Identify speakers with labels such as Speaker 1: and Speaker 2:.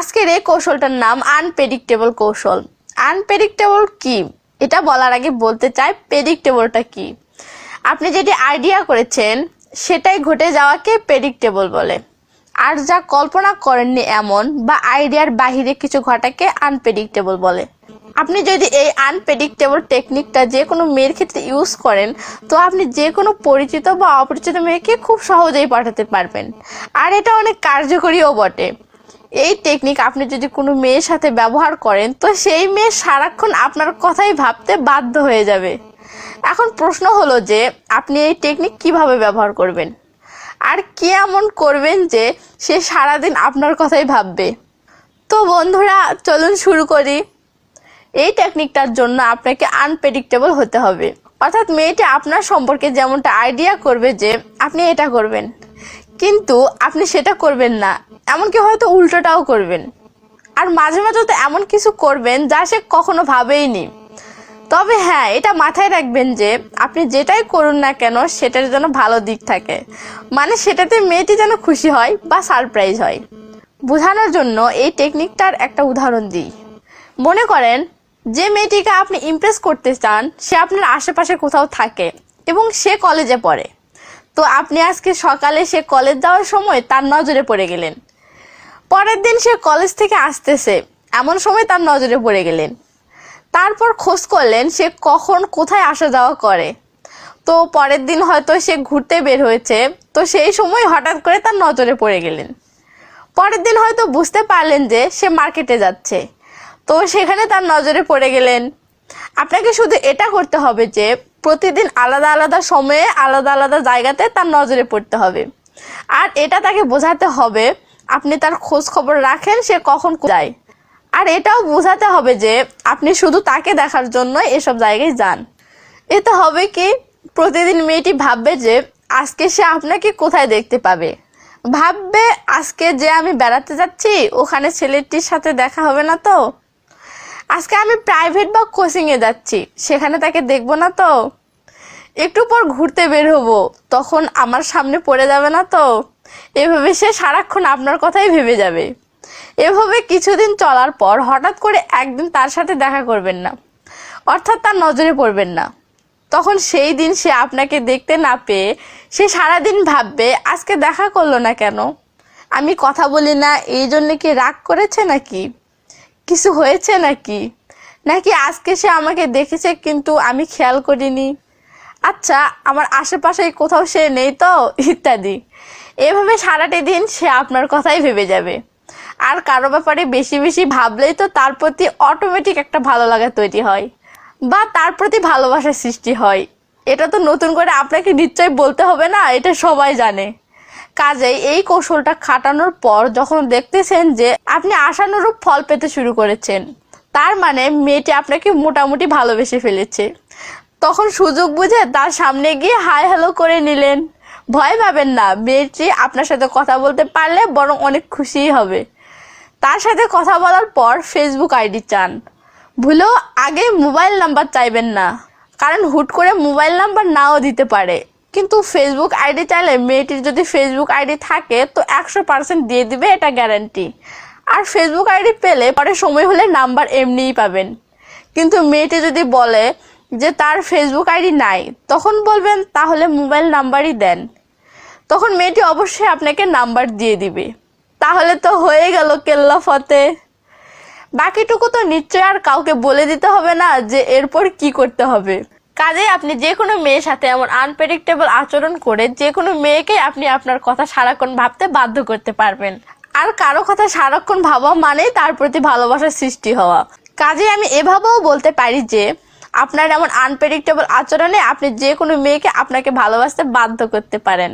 Speaker 1: আজকের এই কৌশলটার নাম আনপ্রেডিক্টেবল কৌশল। আনপ্রেডিক্টেবল কি? এটা বলার আগে বলতে চাই প্রেডিক্টেবলটা কি? আপনি যেটি আইডিয়া করেছেন, সেটাই ঘটে যাওয়াকে প্রেডিক্টেবল বলে। আর যা কল্পনা করেননি এমন বা আইডিয়ার বাহিরে কিছু ঘটাকে আনপ্রেডিক্টেবল বলে। আপনি যদি এই আনপ্রেডিক্টেবল টেকনিকটা যে কোনো মেয়ের ক্ষেত্রে ইউজ করেন, তো আপনি যে কোনো পরিচিত বা অপরিচিত মেয়েকে খুব সহজেই পাঠাতে পারবেন। আর এটা অনেক কার্যকরীও বটে। এই টেকনিক আপনি যদি কোনো মেয়ের সাথে ব্যবহার করেন, তো সেই মেয়ে সারাক্ষণ আপনার কথাই ভাবতে বাধ্য হয়ে যাবে। এখন প্রশ্ন হলো যে, আপনি এই টেকনিক কীভাবে ব্যবহার করবেন? আর কি এমন করবেন যে, সে সারাদিন আপনার কথাই ভাববে? তো বন্ধুরা, চলুন শুরু করি। এই টেকনিকটার জন্য আপনাকে আনপ্রেডিক্টেবল হতে হবে। অর্থাৎ মেয়েটি আপনার সম্পর্কে যেমনটা আইডিয়া করবে যে, আপনি এটা করবেন। কিন্তু আপনি সেটা করবেন না। এমনকি হয়তো উল্টোটাও করবেন। আর মাঝে মাঝে তো এমন কিছু করবেন যা সে কখনো ভাবেইনি। তবে হ্যাঁ এটা মাথায় রাখবেন যে আপনি যেটাই করুন না কেন, সেটার যেন ভালো দিক থাকে। মানে সেটাতে মেয়েটি যেন খুশি হয় বা সারপ্রাইজ হয়। বোঝানোর জন্য এই টেকনিকটার একটা উদাহরণ দিই। মনে করেন, যে মেয়েটিকে আপনি ইমপ্রেস করতে চান, সে আপনার আশেপাশে কোথাও থাকে এবং সে কলেজে পড়ে। তো আপনি আজকে সকালে সে কলেজ যাওয়ার সময় তার নজরে পড়ে গেলেন। পরের দিন সে কলেজ থেকে আসতেছে, এমন সময় তার নজরে পড়ে গেলেন। তারপর খোঁজ করলেন সে কখন কোথায় আসা যাওয়া করে। তো পরের দিন হয়তো সে ঘুরতে বের হয়েছে, তো সেই সময় হঠাৎ করে তার নজরে পড়ে গেলেন। পরের দিন হয়তো বুঝতে পারলেন যে সে মার্কেটে যাচ্ছে। তো সেখানে তার নজরে পড়ে গেলেন। আপনাকে শুধু এটা করতে হবে যে প্রতিদিন আলাদা আলাদা সময়ে আলাদা আলাদা জায়গাতে তার নজরে পড়তে হবে। আর এটা তাকে বোঝাতে হবে, আপনি তার খোঁজ খবর রাখেন সে কখন যায়। আর এটাও বোঝাতে হবে যে, আপনি শুধু তাকে দেখার জন্য এসব জায়গায় যান। এতে হবে কি, প্রতিদিন মেয়েটি ভাববে যে, আজকে সে আপনাকে কোথায় দেখতে পাবে? ভাববে, আজকে যে আমি বেড়াতে যাচ্ছি, ওখানে ছেলেটির সাথে দেখা হবে না তো? আজকে আমি প্রাইভেট বা কোচিংয়ে যাচ্ছি। সেখানে তাকে দেখব না তো। একটু পর ঘুরতে বের হব। তখন আমার সামনে পড়ে যাবে না তো। এভাবে সে সারাক্ষণ আপনার কথাই ভেবে যাবে। এভাবে কিছুদিন চলার পর হঠাৎ করে একদিন তার সাথে দেখা করবেন না। অর্থাৎ তার নজরে পড়বেন না। তখন সেই দিন সে আপনাকে দেখতে না পেয়ে সে সারাদিন ভাববে, আজকে দেখা করল না কেন? আমি কথা বলি না, এই জন্য কি রাগ করেছে নাকি? কিছু হয়েছে নাকি? নাকি আজকে সে আমাকে দেখেছে কিন্তু আমি খেয়াল করিনি? আচ্ছা আমার আশেপাশে কোথাও সে নেই তো? ইত্যাদি। এভাবে সারাটি দিন সে আপনার কথাই ভেবে যাবে। আর কারও ব্যাপারে বেশি বেশি ভাবলেই তো তার প্রতি অটোমেটিক একটা ভালো লাগা তৈরি হয় বা তার প্রতি ভালোবাসার সৃষ্টি হয়। এটা তো নতুন করে আপনাকে নিশ্চয়ই বলতে হবে না, এটা সবাই জানে। কাজেই এই কৌশলটা খাটানোর পর যখন দেখতেছেন যে আপনি আশানুরূপ ফল পেতে শুরু করেছেন, তার মানে মেয়েটি আপনাকে মোটামুটি ভালোবেসে ফেলেছে। তখন সুযোগ বুঝে তার সামনে গিয়ে হাই হ্যালো করে নিলেন। ভয় পাবেন না, মেয়েটি আপনার সাথে কথা বলতে পারলে বরং অনেক খুশিই হবে। তার সাথে কথা বলার পর ফেসবুক আইডি চান। ভুলেও আগে মোবাইল নাম্বার চাইবেন না, কারণ হুট করে মোবাইল নাম্বার নাও দিতে পারে। কিন্তু ফেসবুক আইডি চাইলে মেয়েটির যদি ফেসবুক আইডি থাকে, তো একশো পার্সেন্ট দিয়ে দিবে এটা গ্যারান্টি আর ফেসবুক আইডি পেলে পরে সময় হলে নাম্বার এমনিই পাবেন। কিন্তু মেয়েটি যদি বলে যে তার ফেসবুক আইডি নাই, তখন বলবেন তাহলে মোবাইল নাম্বারই দেন। তখন মেয়েটি অবশ্যই আপনাকে নাম্বার দিয়ে দিবে। তাহলে তো হয়ে গেল কেল্লা ফতে। বাকিটুকু তো নিশ্চয় আর কাউকে বলে দিতে হবে না যে এরপর কি করতে হবে। কাজে আপনি যে কোনো মেয়ের সাথে এমন আনপ্রেডিক্টেবল আচরণ করে যে কোনো মেয়েকে আপনি আপনার কথা সারাক্ষণ ভাবতে বাধ্য করতে পারবেন। আর কারও কথা সারাক্ষণ ভাবা মানে তার প্রতি ভালোবাসার সৃষ্টি হওয়া। কাজে আমি এভাবেও বলতে পারি যে, আপনার এমন আনপ্রেডিক্টেবল আচরণে আপনি যে কোনো মেয়েকে আপনাকে ভালোবাসতে বাধ্য করতে পারেন।